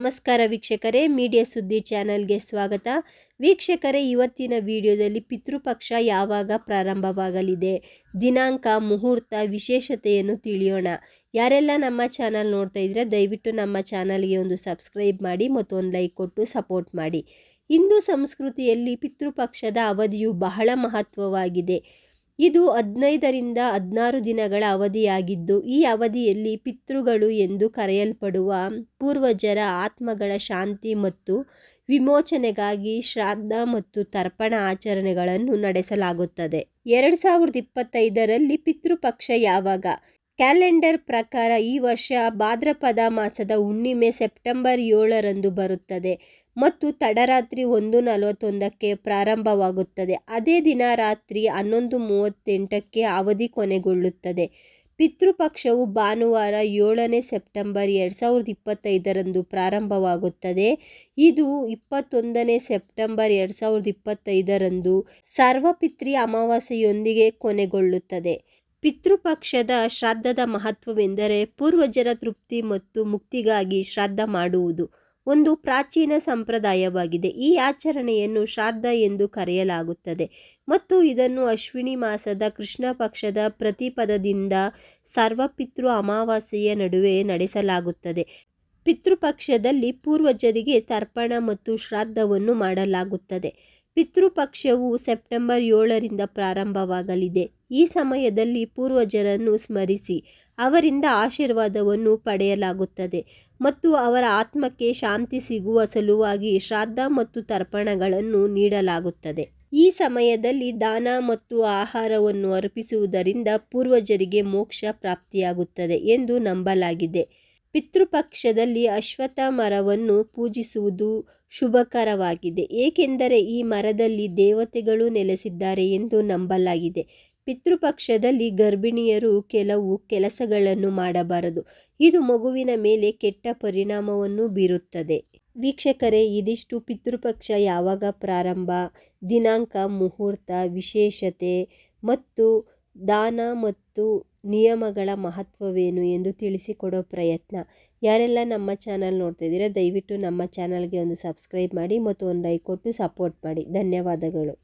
ನಮಸ್ಕಾರ ವೀಕ್ಷಕರೇ, ಮೀಡಿಯಾ ಸುದ್ದಿ ಚಾನೆಲ್ಗೆ ಸ್ವಾಗತ. ವೀಕ್ಷಕರೇ, ಇವತ್ತಿನ ವಿಡಿಯೋದಲ್ಲಿ ಪಿತೃಪಕ್ಷ ಯಾವಾಗ ಪ್ರಾರಂಭವಾಗಲಿದೆ? ದಿನಾಂಕ, ಮುಹೂರ್ತ, ವಿಶೇಷತೆಯನ್ನು ತಿಳಿಯೋಣ. ಯಾರೆಲ್ಲ ನಮ್ಮ ಚಾನಲ್ ನೋಡ್ತಾ ಇದ್ರೆ ದಯವಿಟ್ಟು ನಮ್ಮ ಚಾನಲ್ಗೆ ಒಂದು ಸಬ್ಸ್ಕ್ರೈಬ್ ಮಾಡಿ ಮತ್ತು ಒಂದು ಲೈಕ್ ಕೊಟ್ಟು ಸಪೋರ್ಟ್ ಮಾಡಿ. ಹಿಂದೂ ಸಂಸ್ಕೃತಿಯಲ್ಲಿ ಪಿತೃಪಕ್ಷದ ಅವಧಿಯು ಬಹಳ ಮಹತ್ವವಾಗಿದೆ. ಇದು ಹದಿನೈದರಿಂದ ಹದಿನಾರು ದಿನಗಳ ಅವಧಿಯಾಗಿದ್ದು, ಈ ಅವಧಿಯಲ್ಲಿ ಪಿತೃಗಳು ಎಂದು ಕರೆಯಲ್ಪಡುವ ಪೂರ್ವಜರ ಆತ್ಮಗಳ ಶಾಂತಿ ಮತ್ತು ವಿಮೋಚನೆಗಾಗಿ ಶ್ರಾದ್ದ ಮತ್ತು ತರ್ಪಣ ಆಚರಣೆಗಳನ್ನು ನಡೆಸಲಾಗುತ್ತದೆ. ಎರಡು ಸಾವಿರದ ಇಪ್ಪತ್ತೈದರಲ್ಲಿ ಪಿತೃಪಕ್ಷ ಯಾವಾಗ ಕ್ಯಾಲೆಂಡರ್ ಪ್ರಕಾರ ಈ ವರ್ಷ ಭಾದ್ರಪದ ಮಾಸದ ಹುಣ್ಣಿಮೆ ಸೆಪ್ಟೆಂಬರ್ ಏಳರಂದು ಬರುತ್ತದೆ ಮತ್ತು ತಡರಾತ್ರಿ ಒಂದು ನಲವತ್ತೊಂದಕ್ಕೆ ಪ್ರಾರಂಭವಾಗುತ್ತದೆ. ಅದೇ ದಿನ ರಾತ್ರಿ ಹನ್ನೊಂದು ಮೂವತ್ತೆಂಟಕ್ಕೆ ಅವಧಿ ಕೊನೆಗೊಳ್ಳುತ್ತದೆ. ಪಿತೃಪಕ್ಷವು ಭಾನುವಾರ ಏಳನೇ ಸೆಪ್ಟೆಂಬರ್ ಎರಡು ಸಾವಿರದ ಇಪ್ಪತ್ತೈದರಂದು ಪ್ರಾರಂಭವಾಗುತ್ತದೆ. ಇದು ಇಪ್ಪತ್ತೊಂದನೇ ಸೆಪ್ಟೆಂಬರ್ ಎರಡು ಸಾವಿರದ ಇಪ್ಪತ್ತೈದರಂದು ಸರ್ವಪಿತ್ರಿ ಅಮಾವಾಸ್ಯೆಯೊಂದಿಗೆ ಕೊನೆಗೊಳ್ಳುತ್ತದೆ. ಪಿತೃಪಕ್ಷದ ಶ್ರಾದ್ದದ ಮಹತ್ವವೆಂದರೆ ಪೂರ್ವಜರ ತೃಪ್ತಿ ಮತ್ತು ಮುಕ್ತಿಗಾಗಿ ಶ್ರಾದ್ದ ಮಾಡುವುದು ಒಂದು ಪ್ರಾಚೀನ ಸಂಪ್ರದಾಯವಾಗಿದೆ. ಈ ಆಚರಣೆಯನ್ನು ಶ್ರಾದ್ದ ಎಂದು ಕರೆಯಲಾಗುತ್ತದೆ ಮತ್ತು ಇದನ್ನು ಅಶ್ವಿನಿ ಮಾಸದ ಕೃಷ್ಣ ಪಕ್ಷದ ಪ್ರತಿಪದದಿಂದ ಸರ್ವಪಿತೃ ಅಮಾವಾಸ್ಯೆಯ ನಡುವೆ ನಡೆಸಲಾಗುತ್ತದೆ. ಪಿತೃಪಕ್ಷದಲ್ಲಿ ಪೂರ್ವಜರಿಗೆ ತರ್ಪಣ ಮತ್ತು ಶ್ರಾದ್ದವನ್ನು ಮಾಡಲಾಗುತ್ತದೆ. ಪಿತೃಪಕ್ಷವು ಸೆಪ್ಟೆಂಬರ್ ಏಳರಿಂದ ಪ್ರಾರಂಭವಾಗಲಿದೆ. ಈ ಸಮಯದಲ್ಲಿ ಪೂರ್ವಜರನ್ನು ಸ್ಮರಿಸಿ, ಅವರಿಂದ ಆಶೀರ್ವಾದವನ್ನು ಪಡೆಯಲಾಗುತ್ತದೆ ಮತ್ತು ಅವರ ಆತ್ಮಕ್ಕೆ ಶಾಂತಿ ಸಿಗುವ ಸಲುವಾಗಿ ಶ್ರಾದ್ದ ಮತ್ತು ತರ್ಪಣಗಳನ್ನು ನೀಡಲಾಗುತ್ತದೆ. ಈ ಸಮಯದಲ್ಲಿ ದಾನ ಮತ್ತು ಆಹಾರವನ್ನು ಅರ್ಪಿಸುವುದರಿಂದ ಪೂರ್ವಜರಿಗೆ ಮೋಕ್ಷ ಪ್ರಾಪ್ತಿಯಾಗುತ್ತದೆ ಎಂದು ನಂಬಲಾಗಿದೆ. ಪಿತೃಪಕ್ಷದಲ್ಲಿ ಅಶ್ವಥ ಮರವನ್ನು ಪೂಜಿಸುವುದು ಶುಭಕರವಾಗಿದೆ, ಏಕೆಂದರೆ ಈ ಮರದಲ್ಲಿ ದೇವತೆಗಳು ನೆಲೆಸಿದ್ದಾರೆ ಎಂದು ನಂಬಲಾಗಿದೆ. ಪಿತೃಪಕ್ಷದಲ್ಲಿ ಗರ್ಭಿಣಿಯರು ಕೆಲವು ಕೆಲಸಗಳನ್ನು ಮಾಡಬಾರದು. ಇದು ಮಗುವಿನ ಮೇಲೆ ಕೆಟ್ಟ ಪರಿಣಾಮವನ್ನು ಬೀರುತ್ತದೆ. ವೀಕ್ಷಕರೇ, ಇದಿಷ್ಟು ಪಿತೃಪಕ್ಷ ಯಾವಾಗ ಪ್ರಾರಂಭ? ದಿನಾಂಕ, ಮುಹೂರ್ತ, ವಿಶೇಷತೆ ಮತ್ತು ದಾನ ಮತ್ತು ನಿಯಮಗಳ ಮಹತ್ವವೇನು ಎಂದು ತಿಳಿಸಿಕೊಡೋ ಪ್ರಯತ್ನ. ಯಾರೆಲ್ಲ ನಮ್ಮ ಚಾನಲ್ ನೋಡ್ತಿದ್ದೀರಾ, ದಯವಿಟ್ಟು ನಮ್ಮ ಚಾನಲ್ಗೆ ಒಂದು ಸಬ್ಸ್ಕ್ರೈಬ್ ಮಾಡಿ ಮತ್ತು ಒಂದು ಲೈಕ್ ಕೊಟ್ಟು ಸಪೋರ್ಟ್ ಮಾಡಿ. ಧನ್ಯವಾದಗಳು.